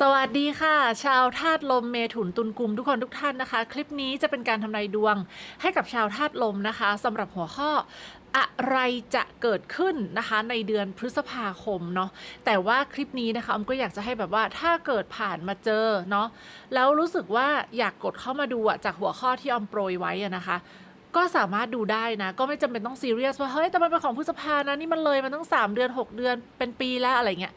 สวัสดีค่ะ ชาวธาตุลมเมถุนตุลกุมทุกคนทุกท่านนะคะ คลิปนี้จะเป็นการทำนายดวงให้กับชาวธาตุลมนะคะสำหรับหัวข้ออะไรจะเกิดขึ้นนะคะในเดือนพฤษภาคมเนาะแต่ว่าคลิปนี้นะคะออมก็อยากจะให้แบบว่าถ้าเกิดผ่านมาเจอเนาะแล้วรู้สึกว่าอยากกดเข้ามาดูอะจากหัวข้อที่ออมโปรยไว้นะคะก็สามารถดูได้นะ ก็ไม่จำเป็นต้องซีเรียสว่าเฮ้ยแต่มันเป็นของพฤษภานะนี่มันเลยมันตั้ง3เดือน 6 เดือนเป็นปีแล้วอะไรเงี้ย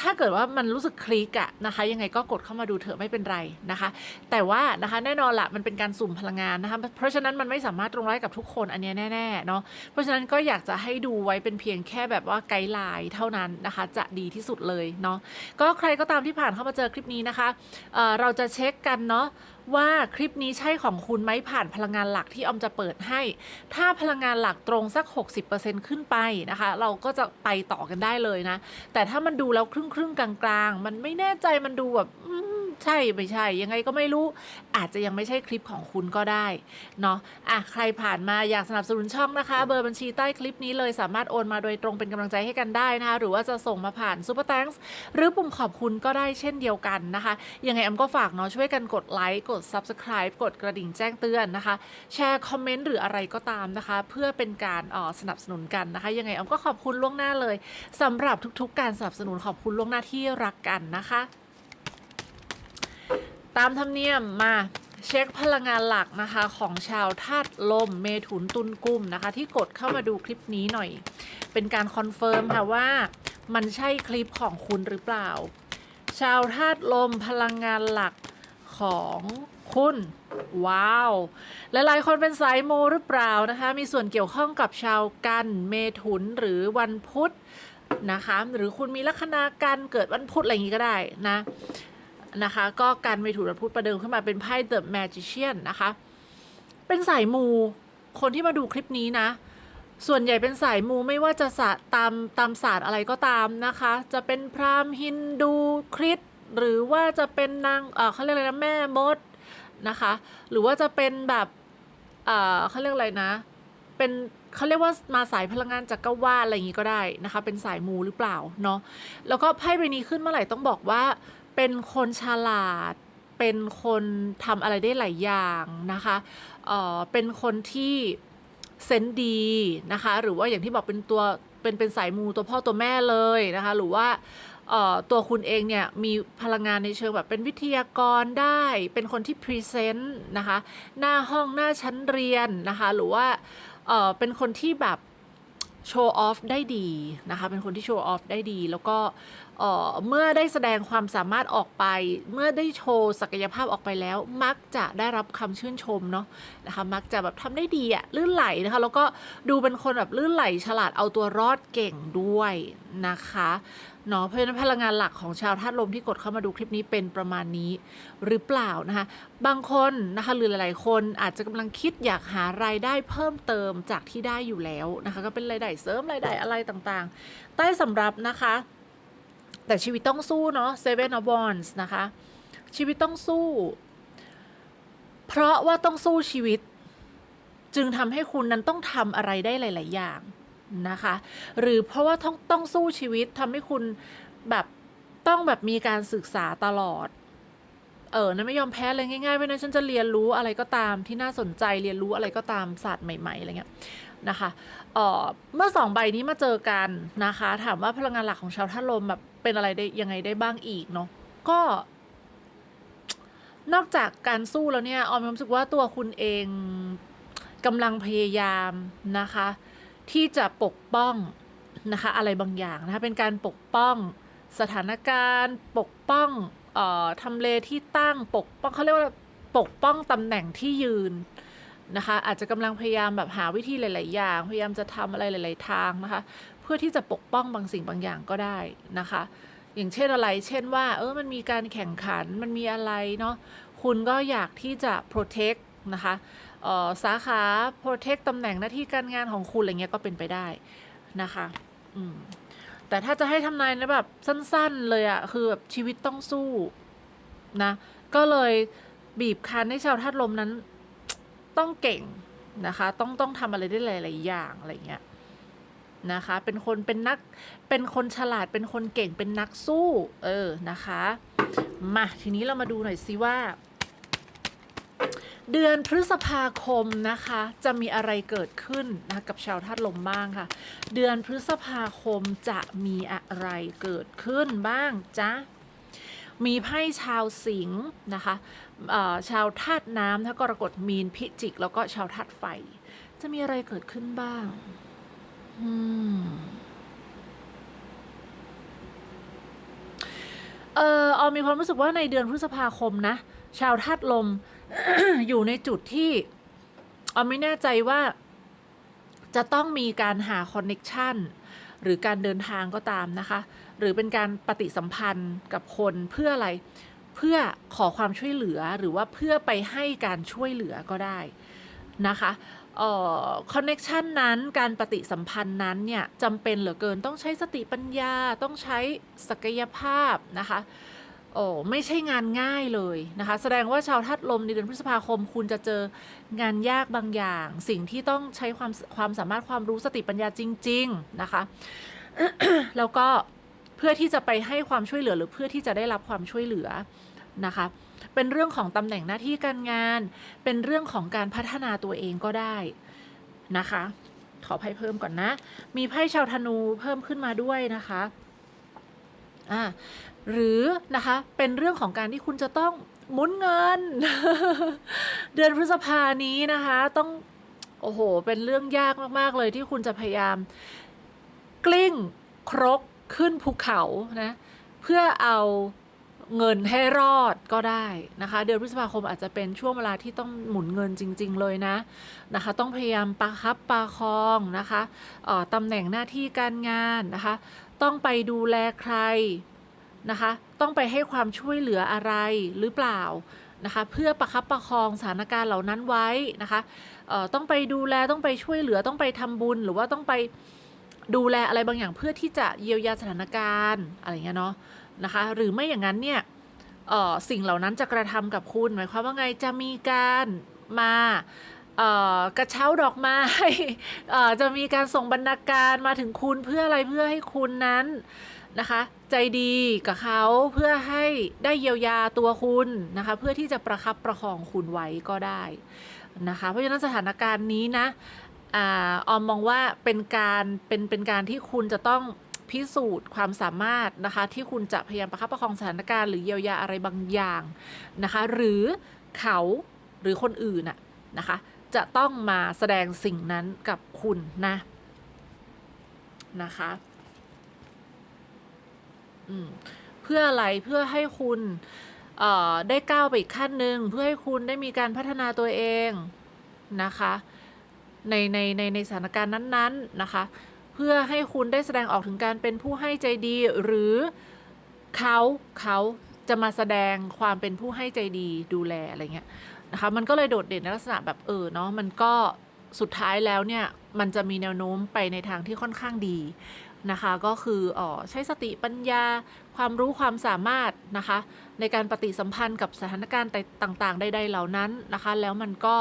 ถ้าเกิดว่ามันรู้สึกคลิกอะนะคะ ยังไงก็กดเข้ามาดูเถอะไม่เป็นไรนะคะ แต่ว่านะคะแน่นอนละมันเป็นการสุ่มพลังงานนะคะ เพราะฉะนั้นมันไม่สามารถตรงไร้กับทุกคนอันเนี้ยแน่ๆเนาะเพราะฉะนั้นก็อยากจะให้ดูไว้เป็นเพียงแค่แบบว่าไกด์ไลน์เท่านั้นนะคะ จะดีที่สุดเลยเนาะก็ใครก็ตามที่ผ่านเข้ามาเจอคลิปนี้นะคะเเราจะเช็คกันเนาะ ว่าคลิปนี้ใช่ของคุณไหมผ่านพลังงานหลักที่ออมจะเปิดให้ ถ้าพลังงานหลักตรงสัก 60%ขึ้นไปนะคะ เราก็จะไปต่อกันได้เลยนะ แต่ถ้ามันดูแล้วครึ่งครึ่งกลางๆ มันไม่แน่ใจมันดูแบบ ใช่ไม่ใช่ ยังไงก็ไม่รู้ อาจจะยังไม่ใช่คลิปของคุณก็ได้เนาะอะใครผ่านมาอยากสนับสนุนช่องนะคะ เบอร์บัญชีใต้คลิปนี้เลยสามารถโอนมาโดยตรงเป็นกำลังใจให้กันได้นะคะหรือว่าจะส่งมาผ่านซูเปอร์ a n k s หรือปุ่มขอบคุณก็ได้เช่นเดียวกันนะคะ ยังไงแอมก็ฝากเนาะช่วยกันกดไลค์กด Subscribe กดกระดิ่งแจ้งเตือนนะคะ แชร์คอมเมนต์หรืออะไรก็ตามนะคะ เพื่อเป็นการออสนับสนุนกันนะคะ ยังไงแอมก็ขอบคุณล่วงหน้าเลยสำหรับทุกๆ การสนับสนุนขอบคุณล่วงหน้าที่รักกันนะคะ ตามธรรมเนียมมาเช็คพลังงานหลักนะคะของชาวธาตุลมเมถุนตุลกุมนะคะ ที่กดเข้ามาดูคลิปนี้หน่อย เป็นการคอนเฟิร์มค่ะว่ามันใช่คลิปของคุณหรือเปล่า ชาวธาตุลมพลังงานหลักของคุณ ว้าว หลายๆ คนเป็นสายโมหรือเปล่านะคะ มีส่วนเกี่ยวข้องกับชาวกันเมถุนหรือวันพุธนะคะ หรือคุณมีลัคนาการเกิดวันพุธอะไรอย่างนี้ก็ได้นะ นะคะ ก็การเมถุนวันพุธประเดิมขึ้นมาเป็นไพ่ The Magician นะคะ เป็นสายมูคนที่มาดูคลิปนี้นะ ส่วนใหญ่เป็นสายมูไม่ว่าจะศาสตร์ตามตามศาสตร์อะไรก็ตามนะคะ จะเป็นพราหมณ์ฮินดูคริสต์หรือว่าจะเป็นนางเออเขาเรียกอะไรนะแม่มดนะคะ หรือว่าจะเป็นแบบเออเขาเรียกอะไรนะ เป็นเขาเรียกว่ามาสายพลังงานจักรวาลอะไรอย่างนี้ก็ได้นะคะ เป็นสายมูหรือเปล่าเนาะแล้วก็ไพ่ใบนี้ขึ้นเมื่อไหร่ต้องบอกว่า เป็นคนฉลาด เป็นคนทำอะไรได้หลายอย่างนะคะเอ่อเป็นคนที่เซนดีนะคะ หรือว่าอย่างที่บอกเป็นตัวเป็นเป็นสายมูตัวพ่อตัวแม่เลยนะคะ หรือว่าเอ่อตัวคุณเองเนี่ยมีพลังงานในเชิงแบบเป็นวิทยากรได้ เป็นคนที่พรีเซนต์นะคะหน้าห้องหน้าชั้นเรียนนะคะหรือว่าเอ่อเป็นคนที่แบบโชว์ออฟได้ดีนะคะเป็นคนที่โชว์ออฟได้ดี แล้วก็ เมื่อได้แสดงความสามารถออกไป เมื่อได้โชว์ศักยภาพออกไปแล้ว มักจะได้รับคำชื่นชมเนาะนะคะมักจะแบบทำได้ดีอะลื่นไหลนะคะแล้วก็ดูเป็นคนแบบลื่นไหล ฉลาดเอาตัวรอดเก่งด้วยนะคะเนาะเพราะฉะนั้นพลังงานหลักของชาวธาตุลมที่กดเข้ามาดูคลิปนี้เป็นประมาณนี้หรือเปล่านะคะบางคนนะคะหรือหลายๆ คนอาจจะกำลังคิดอยากหารายได้เพิ่มเติมจากที่ได้อยู่แล้วนะคะก็เป็นรายได้เสริมรายได้อะไรต่างๆ ใต้สำรับนะคะ แต่ชีวิตต้องสู้เนาะ Seven of Wands นะคะ ชีวิตต้องสู้ เพราะว่าต้องสู้ชีวิต จึงทำให้คุณนั้นต้องทำอะไรได้หลาย ๆ อย่างนะคะ หรือเพราะว่าต้องต้องสู้ชีวิตทำให้คุณแบบต้องแบบมีการศึกษาตลอด เออนะไม่ยอมแพ้เลยง่ายๆเพราะฉะนั้ฉันจะเรียนรู้อะไรก็ตามที่น่าสนใจเรียนรู้อะไรก็ตามศาสตร์ใหม่ๆอะไรเงี้ยนะคะเออเมื่อสองใบนี้มาเจอกันนะคะ ถามว่าพลังงานหลักของชาวท่าลมแบบ เป็นอะไรได้ยังไงได้บ้างอีกเนาะก็ นอกจากการสู้แล้วเนี่ยออมีความรู้สึกว่าตัวคุณเองกำลังพยายามนะคะ ที่จะปกป้องนะคะ อะไรบางอย่างนะคะเป็นการปกป้องสถานการณ์ ปกป้องเอ่อทำเลที่ตั้งปกป้องเขาเรียกว่าปกป้องตำแหน่งที่ยืนนะคะอาจจะกำลังพยายามแบบหาวิธีหลาย ๆ อย่าง พยายามจะทำอะไรหลาย ๆ ทางนะคะ พื่อที่จะปกป้องบางสิ่งบางอย่างก็ได้นะคะ อย่างเช่นอะไร เช่นว่า เออมันมีการแข่งขันมันมีอะไรเนาะคุณก็อยากที่จะ protect นะคะออสาขา protect ตำแหน่งหน้าที่การงานของคุณอะไรเงี้ยก็เป็นไปได้นะคะอืมแต่ถ้าจะให้ทำนายนะแบบสั้นๆเลยอะคือแบบชีวิตต้องสู้นะก็เลยบีบคั้นให้ชาวธาตุลมนั้นต้องเก่งนะคะ ต้องต้องทำอะไรได้หลายๆอย่างอะไรเงี้ย นะคะ เป็นคนเป็นนัก เป็นคนฉลาด เป็นคนเก่ง เป็นนักสู้ เออ นะคะ มา ทีนี้เรามาดูหน่อยสิว่า เดือนพฤษภาคมนะคะ จะมีอะไรเกิดขึ้นนะกับชาวธาตุลมบ้างค่ะ เดือนพฤษภาคมจะมีอะไรเกิดขึ้นบ้างจ๊ะมีไพ่ชาวสิงห์นะคะชาวธาตุน้ำถ้ากรกฎมีนพิจิก แล้วก็ชาวธาตุไฟ จะมีอะไรเกิดขึ้นบ้าง เออออมมีความรู้สึกว่าในเดือนพฤษภาคมนะ ชาวธาตุลม อยู่ในจุดที่ออมไม่แน่ใจว่าจะต้องมีการหาคอนเน็กชันหรือการเดินทางก็ตามนะคะ หรือเป็นการปฏิสัมพันธ์กับคนเพื่ออะไร เพื่อขอความช่วยเหลือหรือว่าเพื่อไปให้การช่วยเหลือก็ได้นะคะ คอนเน็ชันนั้นการปฏิสัมพันธ์นั้นเนี่ยจำเป็นเหลือเกินต้องใช้สติปัญญาต้องใช้ศักยภาพนะคะโอ้ไม่ใช่งานง่ายเลยนะคะ แสดงว่าชาวธาตุลมในเดือนพฤษภาคม คุณจะเจองานยากบางอย่าง สิ่งที่ต้องใช้ความความสามารถความรู้สติปัญญาจริง ๆ นะคะ แล้วก็เพื่อที่จะไปให้ความช่วยเหลือหรือเพื่อที่จะได้รับความช่วยเหลือนะคะ เป็นเรื่องของตำแหน่งหน้าที่การงาน เป็นเรื่องของการพัฒนาตัวเองก็ได้นะคะ ขอไพ่เพิ่มก่อนนะ มีไพ่ชาวธนูเพิ่มขึ้นมาด้วยนะคะอ่าหรือนะคะเป็นเรื่องของการที่คุณจะต้องหมุนเงิน เดือนพฤษภานี้นะคะ ต้องโอ้โห เป็นเรื่องยากมาก ๆ เลยที่คุณจะพยายาม กลิ้งครกขึ้นภูเขานะ เพื่อเอา เงินให้รอดก็ได้นะคะ เดือนพฤษภาคมอาจจะเป็นช่วงเวลาที่ต้องหมุนเงินจริง ๆ เลยนะนะคะ ต้องพยายามประคับประคองนะคะออตำแหน่งหน้าที่การงานนะคะ ต้องไปดูแลใครนะคะ ต้องไปให้ความช่วยเหลืออะไรหรือเปล่านะคะ เพื่อประคับประคองสถานการณ์เหล่านั้นไว้นะคะออต้องไปดูแลต้องไปช่วยเหลือต้องไปทำบุญหรือว่าต้องไปดูแลอะไรบางอย่างเพื่อที่จะเยียวยาสถานการณ์อะไรเงี้ยเนาะ นะคะ หรือไม่อย่างนั้นเนี่ยสิ่งเหล่านั้นจะกระทำกับคุณหมายความว่าไงจะมีการมากระเช้าดอกไม้จะมีการส่งบรรณาการมาถึงคุณเพื่ออะไรเพื่อให้คุณนั้นนะคะ ใจดีกับเขาเพื่อให้ได้เยียวยาตัวคุณนะคะ เพื่อที่จะประคับประคองคุณไว้ก็ได้นะคะ เพราะฉะนั้นสถานการณ์นี้นะออมมองว่าเป็นการเป็นเป็นการที่คุณจะต้อง พิสูจน์ความสามารถนะคะ ที่คุณจะพยายามประคับประคองสถานการณ์หรือเยียวยาอะไรบางอย่างนะคะ หรือเขาหรือคนอื่นน่ะนะคะ จะต้องมาแสดงสิ่งนั้นกับคุณนะ นะคะอืมเพื่ออะไรเพื่อให้คุณได้ก้าวไปอีกขั้นหนึ่งเพื่อให้คุณได้มีการพัฒนาตัวเองนะคะ ในในในในสถานการณ์นั้นๆนะคะ เพื่อให้คุณได้แสดงออกถึงการเป็นผู้ให้ใจดี หรือเขาเขาจะมาแสดงความเป็นผู้ให้ใจดีดูแลอะไรเงี้ยนะคะมันก็เลยโดดเด่นในลักษณะแบบเออเนาะมันก็สุดท้ายแล้วเนี่ยมันจะมีแนวโน้มไปในทางที่ค่อนข้างดีนะคะก็คือออใช้สติปัญญาความรู้ความสามารถนะคะในการปฏิสัมพันธ์กับสถานการณ์ต่างๆใดๆเหล่านั้นนะคะ แล้วมันก็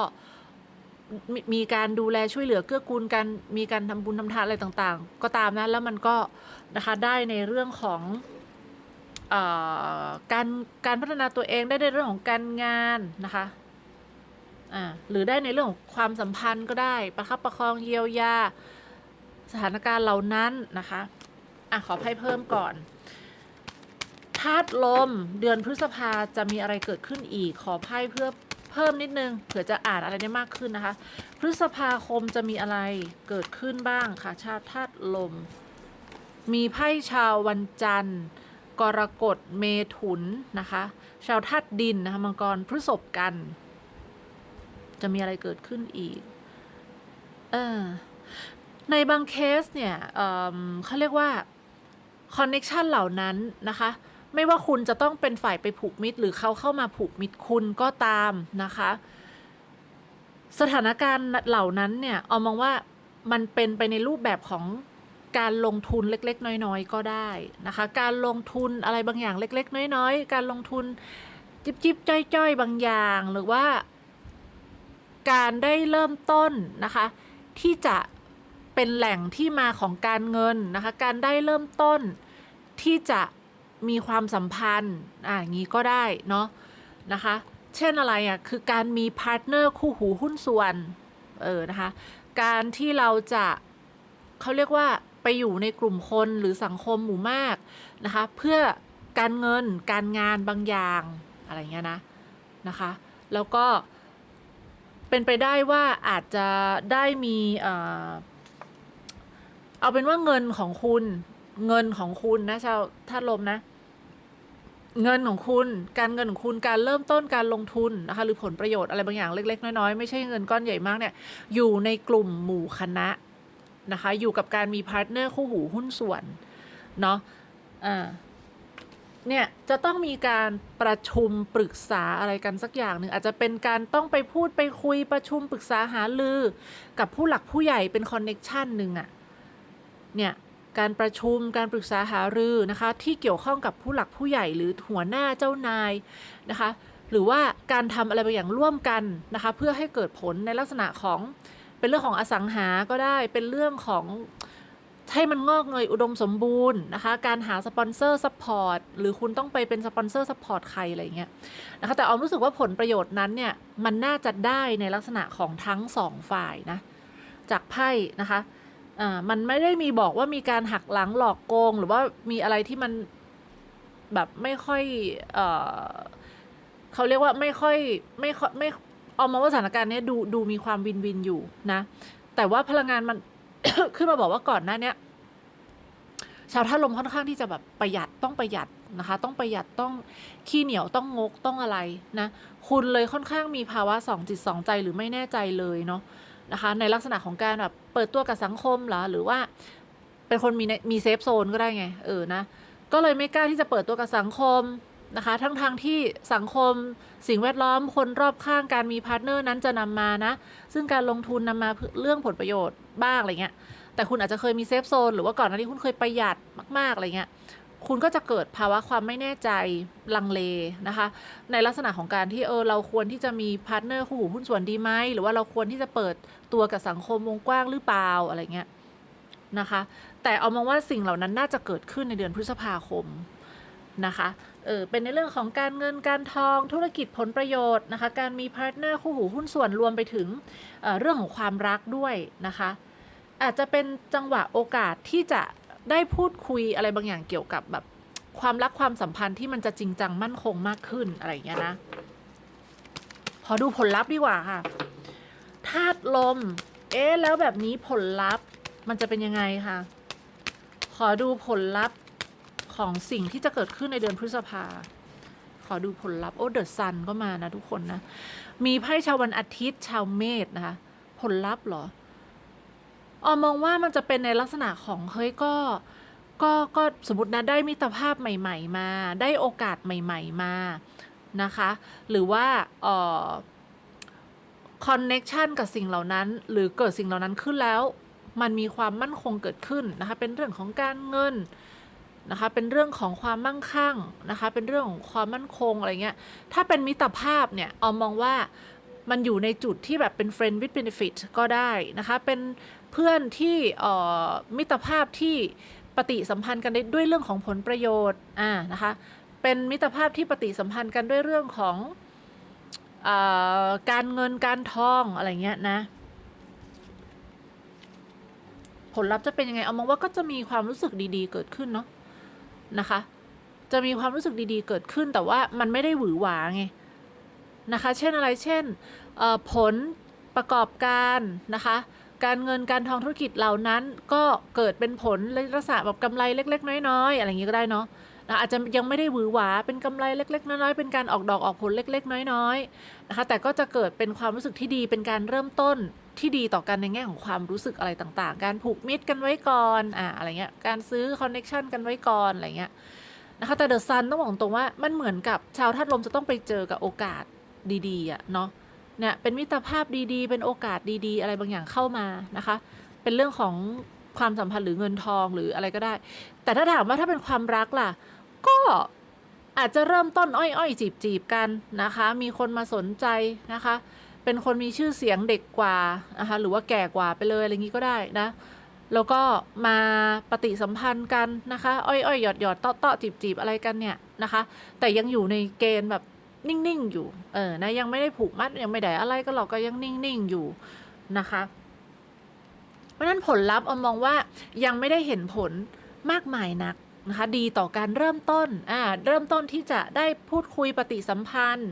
มมีการดูแลช่วยเหลือเกื้อกูลกันมีการทำบุญทำทานอะไรต่างๆ ก็ตามนะแล้วมันก็นะคะได้ในเรื่องของออการการพัฒนาตัวเองได้ในเรื่องของการงานนะคะหรือได้ในเรื่องของความสัมพันธ์ก็ได้ประคับประคองเยียวยาสถานการณ์เหล่านั้นนะคะอะขอไพ่เพิ่มก่อนธาตุลมเดือนพฤษภาจะมีอะไรเกิดขึ้นอีก ขอไพ่เพื่อ เพิ่มนิดนึงเผื่อจะอ่านอะไรได้มากขึ้นนะคะ พฤษภาคมจะมีอะไรเกิดขึ้นบ้างค่ะ ชาวธาตุลม มีไพ่ชาววันจันทร์ กรกฎเมถุนนะคะ ชาวธาตุดินนะคะมังกรพฤษภกัน จะมีอะไรเกิดขึ้นอีก เออในบางเคสเนี่ยเเขาเรียกว่าคอนเน็ชันเหล่านั้นนะคะ ไม่ว่าคุณจะต้องเป็นฝ่ายไปผูกมิตร หรือเขาเข้ามาผูกมิตรคุณก็ตามนะคะ สถานการณ์เหล่านั้นเนี่ยเอามองว่ามันเป็นไปในรูปแบบของการลงทุนเล็ก ๆ น้อย ๆ ก็ได้นะคะ การลงทุนอะไรบางอย่างเล็ก ๆ น้อย ๆ การลงทุนจิบจิบจ้อยจ้อยๆบางอย่างหรือว่า การได้เริ่มต้นนะคะ ที่จะเป็นแหล่งที่มาของการเงินนะคะ การได้เริ่มต้นที่จะ มีความสัมพันธ์อ่างี้ก็ได้เนาะนะคะ เช่นอะไรอะคือการมีพาร์ทเนอร์คู่หูหุ้นส่วนเออนะคะ การที่เราจะเขาเรียกว่าไปอยู่ในกลุ่มคนหรือสังคมหมู่มากนะคะ เพื่อการเงินการงานบางอย่างอะไรเงี้ยนะนะคะ แล้วก็เป็นไปได้ว่าอาจจะได้มีเอ่อเอาเป็นว่าเงินของคุณเงินของคุณนะชาวธาตุลมนะ เงินของคุณ การเงินของคุณการเริ่มต้นการลงทุนนะคะหรือผลประโยชน์อะไรบางอย่างเล็ก ๆ น้อยๆ ไม่ใช่เงินก้อนใหญ่มากเนี่ยอยู่ในกลุ่มหมู่คณะนะคะอยู่กับการมีพาร์ทเนอร์คู่หูหุ้นส่วนเนาะอ่าเนี่ยจะต้องมีการประชุมปรึกษาอะไรกันสักอย่างหนึ่งอาจจะเป็นการต้องไปพูดไปคุยประชุมปรึกษาหารือ กับผู้หลักผู้ใหญ่เป็นคอนเน็กชันหนึ่งอะเนี่ย การประชุมการปรึกษาหารือนะคะที่เกี่ยวข้องกับผู้หลักผู้ใหญ่หรือหัวหน้าเจ้านายนะคะหรือว่าการทำอะไรบางอย่างร่วมกันนะคะเพื่อให้เกิดผลในลักษณะของเป็นเรื่องของอสังหาก็ได้เป็นเรื่องของให้มันงอกเงยอุดมสมบูรณ์นะคะการหาสปอนเซอร์ซัพพอร์ตหรือคุณต้องไปเป็นสปอนเซอร์ซัพพอร์ตใครอะไรเงี้ยนะคะแต่ออมรู้สึกว่าผลประโยชน์นั้นเนี่ยมันน่าจะได้ในลักษณะของทั้งสองฝ่ายนะจากไพ่นะคะ อ่ามันไม่ได้มีบอกว่ามีการหักหลังหลอกโกง หรือว่ามีอะไรที่มันแบบไม่ค่อย เออเขาเรียกว่าไม่ค่อยไม่ค่อยไม่เอามาว่าสถานการณ์เนี้ยดูดูมีความวินวินอยู่นะ แต่ว่าพลังงานมัน ขึ้นมาบอกว่าก่อนหน้านี้ชาวท่าตุลมค่อนข้างที่จะแบบประหยัดต้องประหยัดนะคะ ต้องประหยัดต้องขี้เหนียวต้องงกต้องอะไรนะ คุณเลยค่อนข้างมีภาวะสองจิตสองใจหรือไม่แน่ใจเลยเนาะ นะคะในลักษณะของการแบบเปิดตัวกับสังคมเหรอหรือว่าเป็นคนมีมีเซฟโซนก็ได้ไงเออนะก็เลยไม่กล้าที่จะเปิดตัวกับสังคมนะคะ ทั้งทางที่สังคมสิ่งแวดล้อมคนรอบข้างการมีพาร์ทเนอร์นั้นจะนำมานะ ซึ่งการลงทุนนำมาเรื่องผลประโยชน์บ้างอะไรเงี้ยแต่คุณอาจจะเคยมีเซฟโซนหรือว่าก่อนหน้านี้คุณเคยประหยัดมากๆอะไรเงี้ย คุณก็จะเกิดภาวะความไม่แน่ใจลังเลนะคะ ในลักษณะของการที่เออเราควรที่จะมีพาร์ทเนอร์คู่หูหุ้นส่วนดีไหมหรือว่าเราควรที่จะเปิดตัวกับสังคมวงกว้างหรือเปล่าอะไรเงี้ยนะคะ แต่เอามองว่าสิ่งเหล่านั้นน่าจะเกิดขึ้นในเดือนพฤษภาคมนะคะเออเป็นในเรื่องของการเงินการทองธุรกิจผลประโยชน์นะคะ การมีพาร์ทเนอร์คู่หูหุ้นส่วนรวมไปถึงเเรื่องของความรักด้วยนะคะ อาจจะเป็นจังหวะโอกาสที่จะ ได้พูดคุยอะไรบางอย่างเกี่ยวกับแบบความรักความสัมพันธ์ที่มันจะจริงจังมั่นคงมากขึ้นอะไรอย่างเงี้ยนะขอดูผลลัพธ์ดีกว่าค่ะธาตุลม เอ๊ะแล้วแบบนี้ผลลัพธ์มันจะเป็นยังไงคะขอดูผลลัพธ์ของสิ่งที่จะเกิดขึ้นในเดือนพฤษภา ขอดูผลลัพธ์โอ้เดอะซันก็มานะทุกคนนะ มีไพ่ชาววันอาทิตย์ชาวเมษนะคะ ผลลัพธ์เหรอ ออมมองว่ามันจะเป็นในลักษณะของเฮ้ยก็ก็ก็สมมตินะได้มิตรภาพใหม่ ๆ มา ได้โอกาสใหม่ ๆ มานะคะ หรือว่าเอ่อคอนเน็ชันกับสิ่งเหล่านั้น หรือเกิดสิ่งเหล่านั้นขึ้นแล้ว มันมีความมั่นคงเกิดขึ้นนะคะ เป็นเรื่องของการเงินนะคะ เป็นเรื่องของความมั่งคั่งนะคะ เป็นเรื่องของความมั่นคงอะไรเงี้ย ถ้าเป็นมิตรภาพเนี่ยออมมองว่ามันอยู่ในจุดที่แบบเป็น friend with benefit ก็ได้นะคะ เป็น เพื่อนที่มิตรภาพที่ปฏิสัมพันธ์กันด้วยเรื่องของผลประโยชน์อ่านะคะเป็นมิตรภาพที่ปฏิสัมพันธ์กันด้วยเรื่องของอการเงินการทองอะไรเงี้ยนะผลลัพธ์จะเป็นยังไงเอามองว่าก็จะมีความรู้สึกดีๆ เกิดขึ้นเนาะนะคะ จะมีความรู้สึกดีๆ เกิดขึ้นแต่ว่ามันไม่ได้หวือหวาไงนะคะ เช่นอะไรเช่นผลประกอบการนะคะ การเงินการทองธุรกิจเหล่านั้น ก็เกิดเป็นผลลักษณะแบบกำไรเล็ก ๆ น้อยๆอะไรอย่างนี้ก็ได้เนาะนะอาจจะยังไม่ได้หวือหวาเป็นกำไรเล็ก ๆ น้อยๆเป็นการออกดอกออกผลเล็ก ๆ น้อยๆนะคะแต่ก็จะเกิดเป็นความรู้สึกที่ดีเป็นการเริ่มต้นที่ดีต่อกันในแง่ของความรู้สึกอะไรต่างๆ การผูกมิตรกันไว้ก่อนอ่าอะไรเงี้ยการซื้อคอนเน็ชันกันไว้ก่อนอะไรเงี้ยนะคะแต่เดอะซันต้องบอกตรงว่ามันเหมือนกับชาวธาตุลมจะต้องไปเจอกับโอกาสดีๆอะเนาะ เนี่ยเป็นมิตรภาพดีๆ เป็นโอกาสดีๆ อะไรบางอย่างเข้ามานะคะ เป็นเรื่องของความสัมพันธ์หรือเงินทองหรืออะไรก็ได้ แต่ถ้าถามว่าถ้าเป็นความรักล่ะ ก็อาจจะเริ่มต้นอ้อยๆ จีบๆกันนะคะ มีคนมาสนใจนะคะ เป็นคนมีชื่อเสียงเด็กกว่านะคะหรือว่าแก่กว่าไปเลยอะไรงี้ก็ได้นะแล้วก็มาปฏิสัมพันธ์กันนะคะ อ้อยอ้อยหยอดหยอดเตาะเตาะจีบจีบอะไรกันเนี่ยนะคะ แต่ยังอยู่ในเกณฑ์แบบ นิ่งๆอยู่เออนะยังไม่ได้ผูกมัดยังไม่ได้อะไรก็เราก็ยังนิ่งๆอยู่นะคะ เพราะฉะนั้นผลลัพธ์ออมมองว่ายังไม่ได้เห็นผลมากมายนักนะคะดีต่อการเริ่มต้นอ่าเริ่มต้นที่จะได้พูดคุยปฏิสัมพันธ์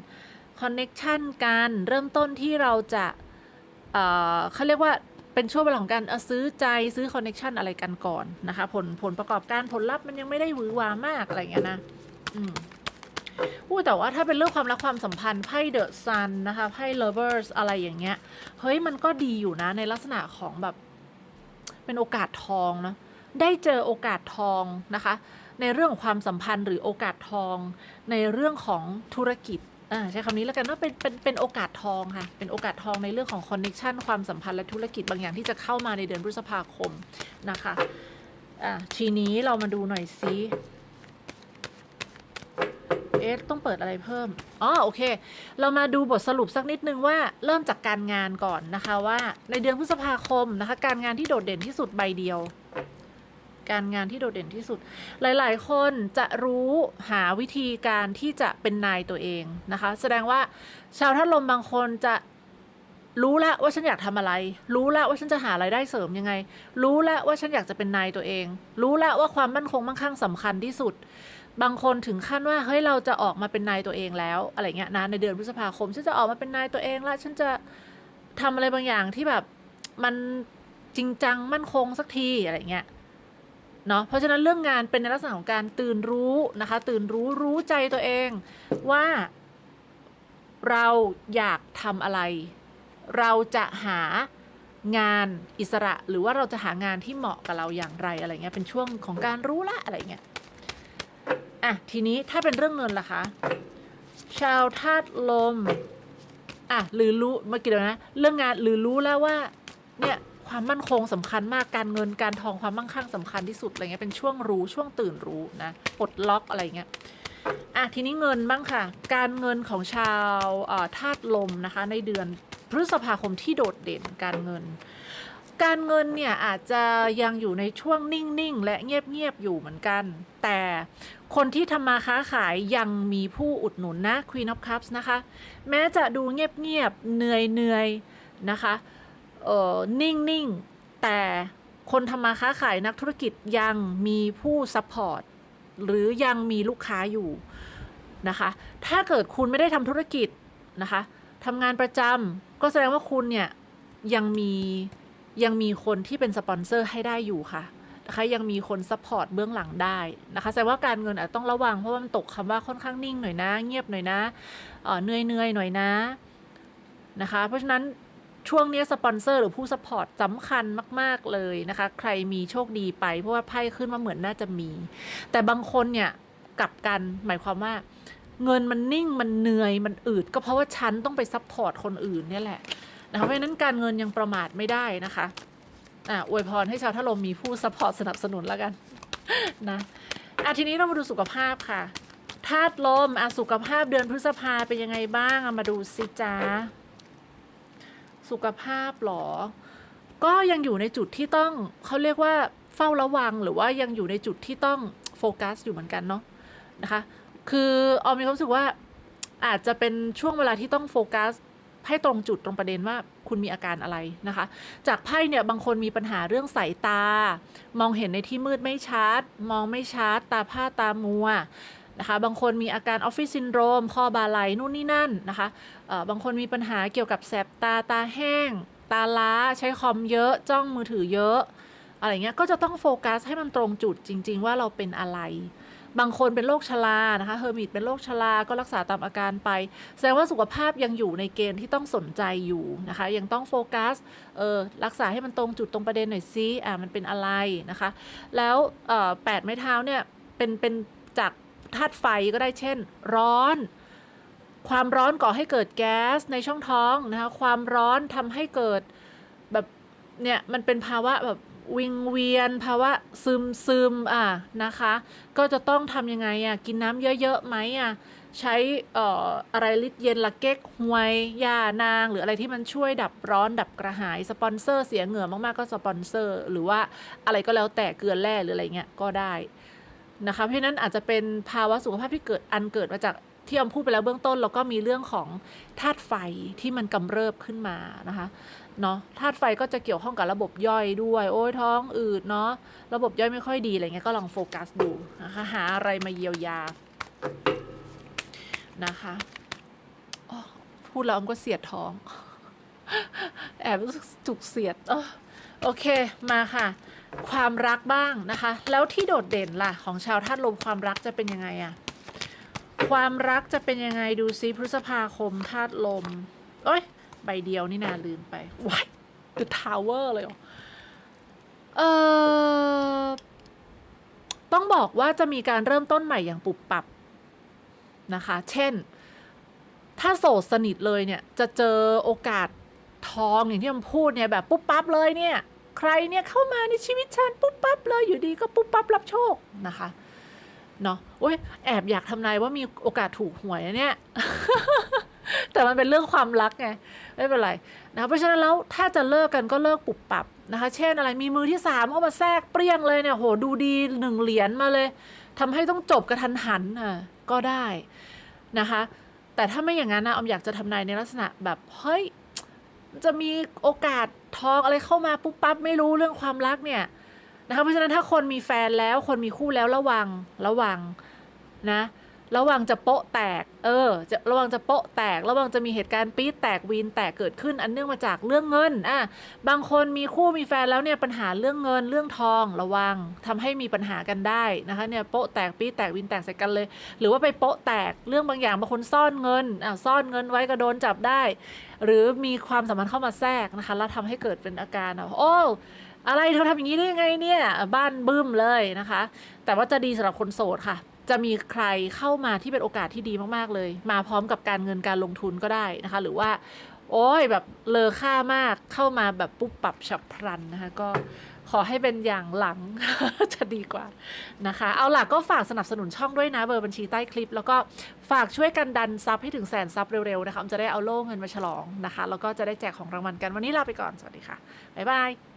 คอนเน็ชันกันเริ่มต้นที่เราจะเอ่อเขาเรียกว่าเป็นช่วงเวลาของการเออซื้อใจซื้อคอนเน็ชันอะไรกันก่อนนะคะ ผลผลประกอบการผลลัพธ์มันยังไม่ได้หวือหวามากอะไรเงี้ยนะ อืม อู้แต่ว่าถ้าเป็นเรื่องความรักความสัมพันธ์ไพ่เดอะซันนะคะไพ่ lovers อะไรอย่างเงี้ย เฮ้ยมันก็ดีอยู่นะในลักษณะของแบบ เป็นโอกาสทองนะได้เจอโอกาสทองนะคะ ในเรื่องของความสัมพันธ์หรือโอกาสทอง ในเรื่องของธุรกิจอ่าใช้คำนี้แล้วกันว่าเป็นเป็นเป็นโอกาสทองค่ะ เป็นโอกาสทองในเรื่องของคอนเน็ชันความสัมพันธ์และธุรกิจบางอย่างที่จะเข้ามาในเดือนพฤษภาคมนะคะ อ่าทีนี้เรามาดูหน่อยซิ เอ๊ะต้องเปิดอะไรเพิ่ม อ๋อ โอเค เรามาดูบทสรุปสักนิดนึงว่าเริ่มจากการงานก่อนนะคะว่าในเดือนพฤษภาคมนะคะ การงานที่โดดเด่นที่สุดใบเดียว การงานที่โดดเด่นที่สุด หลายๆ คนจะรู้หาวิธีการที่จะเป็นนายตัวเองนะคะ แสดงว่าชาวท่านลมบางคนจะรู้แล้วว่าฉันอยากทำอะไร รู้แล้วว่าฉันจะหารายได้เสริมยังไง รู้แล้วว่าฉันอยากจะเป็นนายตัวเอง รู้แล้วว่าความมั่นคงมั่งคั่งสำคัญที่สุด บางคนถึงขั้นว่าเฮ้ยเราจะออกมาเป็นนายตัวเองแล้วอะไรเงี้ยนะในเดือนพฤษภาคมฉันจะออกมาเป็นนายตัวเองแล้วฉันจะทำอะไรบางอย่างที่แบบมันจริงจังมั่นคงสักทีอะไรเงี้ยเนาะเพราะฉะนั้นเรื่องงานเป็นในลักษณะของการตื่นรู้นะคะ ตื่นรู้รู้ใจตัวเองว่าเราอยากทำอะไร เราจะหางานอิสระ หรือว่าเราจะหางานที่เหมาะกับเราอย่างไรอะไรเงี้ยเป็นช่วงของการรู้ละอะไรเงี้ย อะ ทีนี้ถ้าเป็นเรื่องเงินล่ะคะ ชาวธาตุลม อะ หรือรู้เมื่อกี้เดี๋ยวนะ เรื่องงานหรือรู้แล้วว่า เนี่ยความมั่นคงสำคัญมากการเงินการทองความมั่งคั่งสำคัญที่สุดอะไรเงี้ยเป็นช่วงรู้ช่วงตื่นรู้นะปลดล็อกอะไรเงี้ยอะทีนี้เงินบ้างค่ะ การเงินของชาวธาตุลมนะคะ ในเดือนพฤษภาคมที่โดดเด่นการเงิน การเงินเนี่ยอาจจะยังอยู่ในช่วงนิ่ง ๆ และเงียบ ๆ อยู่เหมือนกัน แต่คนที่ทำมาค้าขายยังมีผู้อุดหนุนนะ Queen of Cups นะคะ แม้จะดูเงียบ ๆ เหนื่อย ๆ นะคะเอ่อนิ่ง ๆ แต่คนทำมาค้าขายนักธุรกิจยังมีผู้ซัพพอร์ตหรือยังมีลูกค้าอยู่นะคะ ถ้าเกิดคุณไม่ได้ทำธุรกิจนะคะทำงานประจำก็แสดงว่าคุณเนี่ยยังมี ยังมีคนที่เป็นสปอนเซอร์ให้ได้อยู่ค่ะนะคะยังมีคนซัพพอร์ตเบื้องหลังได้นะคะแสดงว่าการเงินอาจต้องระวังเพราะว่ามันตกคำว่าค่อนข้างนิ่งหน่อยนะ เงียบหน่อยนะเออเหนื่อยเหนื่อยหน่อยนะนะคะ เพราะฉะนั้นช่วงนี้สปอนเซอร์หรือผู้ซัพพอร์ตสำคัญมาก ๆ เลยนะคะ ใครมีโชคดีไป เพราะว่าไพ่ขึ้นมาเหมือนน่าจะมี แต่บางคนเนี่ยกลับกันหมายความว่าเงินมันนิ่งมันเหนื่อยมันอืด ก็เพราะว่าฉันต้องไปซัพพอร์ตคนอื่นเนี่ยแหละ นะคะเพราะฉะนั้นการเงินยังประมาทไม่ได้นะคะอะอวยพรให้ชาวทะลมมีผู้ซัพพอร์ตสนับสนุนแล้วกันนะอะทีนี้เรามาดูสุขภาพค่ะธาตุลมอะสุขภาพเดือนพฤษภาเป็นยังไงบ้างมาดูสิจ้าสุขภาพหรอ ก็ยังอยู่ในจุดที่ต้องเขาเรียกว่าเฝ้าระวังหรือว่ายังอยู่ในจุดที่ต้องโฟกัสอยู่เหมือนกันเนาะนะคะ คือออมมีความรู้สึกว่าอาจจะเป็นช่วงเวลาที่ต้องโฟกัส ให้ตรงจุดตรงประเด็นว่าคุณมีอาการอะไรนะคะ จากไพ่เนี่ยบางคนมีปัญหาเรื่องสายตา มองเห็นในที่มืดไม่ชัด มองไม่ชัด ตาผ้าตามัวนะคะบางคนมีอาการออฟฟิศซินโดรมคอบ่าไหลนู่นนี่นั่นนะคะบางคนมีปัญหาเกี่ยวกับแสบตาตาแห้ง ตาล้าใช้คอมเยอะจ้องมือถือเยอะ อะไรเงี้ยก็จะต้องโฟกัสให้มันตรงจุดจริง ๆ ว่าเราเป็นอะไร บางคนเป็นโรคชรานะคะเฮอร์มิตเป็นโรคชราก็รักษาตามอาการไป แสดงว่าสุขภาพยังอยู่ในเกณฑ์ที่ต้องสนใจอยู่นะคะ ยังต้องโฟกัสเออรักษาให้มันตรงจุดตรงประเด็นหน่อยซิอ่ามันเป็นอะไรนะคะ แล้วเออแปดไม้เท้าเนี่ยเป็นเป็นจากธาตุไฟก็ได้เช่น ร้อนความร้อนก่อให้เกิดแก๊สในช่องท้องนะคะ ความร้อนทำให้เกิดแบบเนี่ยมันเป็นภาวะแบบ วิงเวียนภาวะซึมซึมอะนะคะ ก็จะต้องทำยังไงอะกินน้ำเยอะๆไหมอะใช้อ่ออะไรลิตเย็นละเก๊กฮวยยานาง หรืออะไรที่มันช่วยดับร้อนดับกระหายสปอนเซอร์เสียเหงื่อมาก ๆ ก็สปอนเซอร์ หรือว่าอะไรก็แล้วแต่เกลือแร่หรืออะไรเงี้ยก็ได้นะคะเพราะนั้นอาจจะเป็นภาวะสุขภาพที่เกิดอันเกิดมาจากที่ออมพูดไปแล้วเบื้องต้น แล้วก็มีเรื่องของธาตุไฟที่มันกำเริบขึ้นมานะคะ เนาะธาตุไฟก็จะเกี่ยวข้องกับระบบย่อยด้วย โอ้ยท้องอืดเนาะระบบย่อยไม่ค่อยดีอะไรเงี้ยก็ลองโฟกัสดูนะคะหาอะไรมาเยียวยานะคะพูดแล้วอมก็เสียดท้อง แอบรู้สึกจุกเสียดเอโอเคมาค่ะ ความรักบ้างนะคะ แล้วที่โดดเด่นล่ะ ของชาวธาตุลมความรักจะเป็นยังไงอะความรักจะเป็นยังไงดูซิพฤษภาคมธาตุลมโอ้ย ใบเดียวนี่นาลืมไปว้าย The Tower เลยเหรอเออต้องบอกว่าจะมีการเริ่มต้นใหม่อย่างปุบปับนะคะ เช่น ถ้าโสดสนิทเลยเนี่ย จะเจอโอกาสทองอย่างที่ผมพูดเนี่ยแบบปุ๊บปั๊บเลยเนี่ย ใครเนี่ยเข้ามาในชีวิตฉันปุ๊บปั๊บเลยอยู่ดีก็ปุ๊บปั๊บรับโชคนะคะเนาะโอ้ยแอบอยากทำนายว่ามีโอกาสถูกหวยนะเนี่ย แต่มันเป็นเรื่องความรักไงไม่เป็นไรนะคะเพราะฉะนั้นแล้วถ้าจะเลิกกันก็เลิกปุบปับนะคะ เช่นอะไรมีมือที่สามเข้ามาแทรกเปรี้ยงเลยเนี่ยโหดูดีหนึ่งเหรียญมาเลยทำให้ต้องจบกระทันหันอะก็ได้นะคะ แต่ถ้าไม่อย่างนั้นนะออมอยากจะทำนายในลักษณะแบบเฮ้ยจะมีโอกาสทองอะไรเข้ามาปุ๊บปั๊บไม่รู้เรื่องความรักเนี่ยนะคะเพราะฉะนั้นถ้าคนมีแฟนแล้วคนมีคู่แล้วระวังระวังนะ ระวังจะโปะแตก เออ จะระวังจะโปะแตก ระวังจะมีเหตุการณ์ปี๊ดแตกวีนแตกเกิดขึ้น อันเนื่องมาจากเรื่องเงิน อะ บางคนมีคู่มีแฟนแล้วเนี่ยปัญหาเรื่องเงินเรื่องทองระวังทำให้มีปัญหากันได้นะคะเนี่ยโปะแตกปี๊ดแตกวีนแตกใส่กันเลย หรือว่าไปโปะแตกเรื่องบางอย่างบางคนซ่อนเงิน อะซ่อนเงินไว้ก็โดนจับได้ หรือมีความสัมพันธ์เข้ามาแทรกนะคะแล้วทำให้เกิดเป็นอาการอะโอ้อะไรเธอทำอย่างนี้ได้ยังไงเนี่ย บ้านบึ้มเลยนะคะ แต่ว่าจะดีสำหรับคนโสดค่ะ จะมีใครเข้ามาที่เป็นโอกาสที่ดีมากๆเลย มาพร้อมกับการเงินการลงทุนก็ได้นะคะ หรือว่า โอ้ยแบบเลอค่ามากเข้ามาแบบปุ๊บปรับฉับพลันนะคะ ก็ขอให้เป็นอย่างหลังจะดีกว่านะคะ เอาล่ะก็ฝากสนับสนุนช่องด้วยนะเบอร์บัญชีใต้คลิป แล้วก็ฝากช่วยกันดันซับให้ถึงแสนซับเร็วๆนะคะจะได้เอาโล่เงินมาฉลองนะคะ แล้วก็จะได้แจกของรางวัลกันวันนี้ลาไปก่อนสวัสดีค่ะบ๊ายบาย